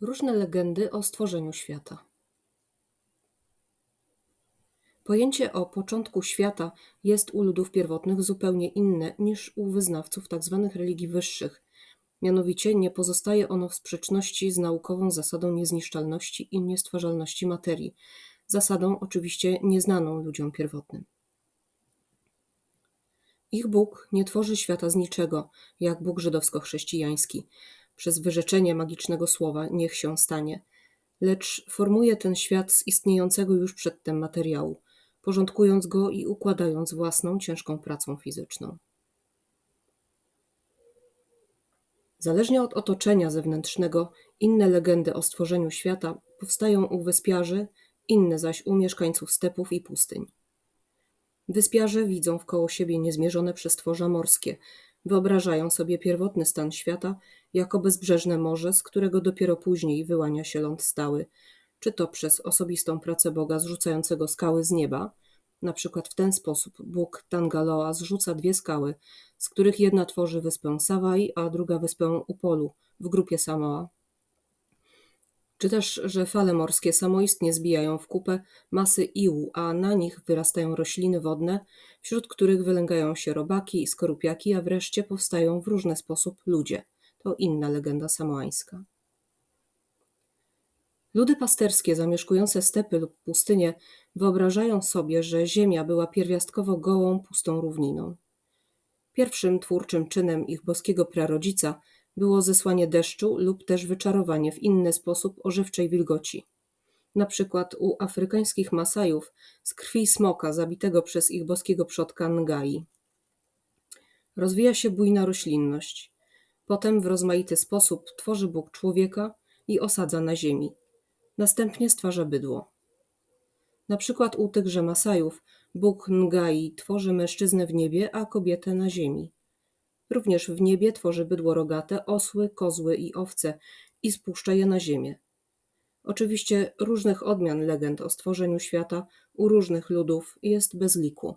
Różne legendy o stworzeniu świata. Pojęcie o początku świata jest u ludów pierwotnych zupełnie inne niż u wyznawców tzw. religii wyższych. Mianowicie nie pozostaje ono w sprzeczności z naukową zasadą niezniszczalności i niestwarzalności materii, zasadą oczywiście nieznaną ludziom pierwotnym. Ich Bóg nie tworzy świata z niczego, jak Bóg żydowsko-chrześcijański, przez wyrzeczenie magicznego słowa niech się stanie, lecz formuje ten świat z istniejącego już przedtem materiału, porządkując go i układając własną ciężką pracą fizyczną. Zależnie od otoczenia zewnętrznego, inne legendy o stworzeniu świata powstają u wyspiarzy, inne zaś u mieszkańców stepów i pustyń. Wyspiarze widzą wkoło siebie niezmierzone przestworza morskie, wyobrażają sobie pierwotny stan świata jako bezbrzeżne morze, z którego dopiero później wyłania się ląd stały, czy to przez osobistą pracę Boga zrzucającego skały z nieba, na przykład w ten sposób Bóg Tangaloa zrzuca dwie skały, z których jedna tworzy wyspę Sawai, a druga wyspę Upolu w grupie Samoa. Czy też, że fale morskie samoistnie zbijają w kupę masy iłu, a na nich wyrastają rośliny wodne, wśród których wylęgają się robaki i skorupiaki, a wreszcie powstają w różny sposób ludzie. To inna legenda samoańska. Ludy pasterskie zamieszkujące stepy lub pustynie wyobrażają sobie, że ziemia była pierwiastkowo gołą, pustą równiną. Pierwszym twórczym czynem ich boskiego prarodzica było zesłanie deszczu lub też wyczarowanie w inny sposób ożywczej wilgoci. Na przykład u afrykańskich Masajów z krwi smoka zabitego przez ich boskiego przodka Ngai. Rozwija się bujna roślinność. Potem w rozmaity sposób tworzy Bóg człowieka i osadza na ziemi. Następnie stwarza bydło. Na przykład u tychże Masajów Bóg Ngai tworzy mężczyznę w niebie, a kobietę na ziemi. Również w niebie tworzy bydło rogate, osły, kozły i owce i spuszcza je na ziemię. Oczywiście różnych odmian legend o stworzeniu świata u różnych ludów jest bez liku.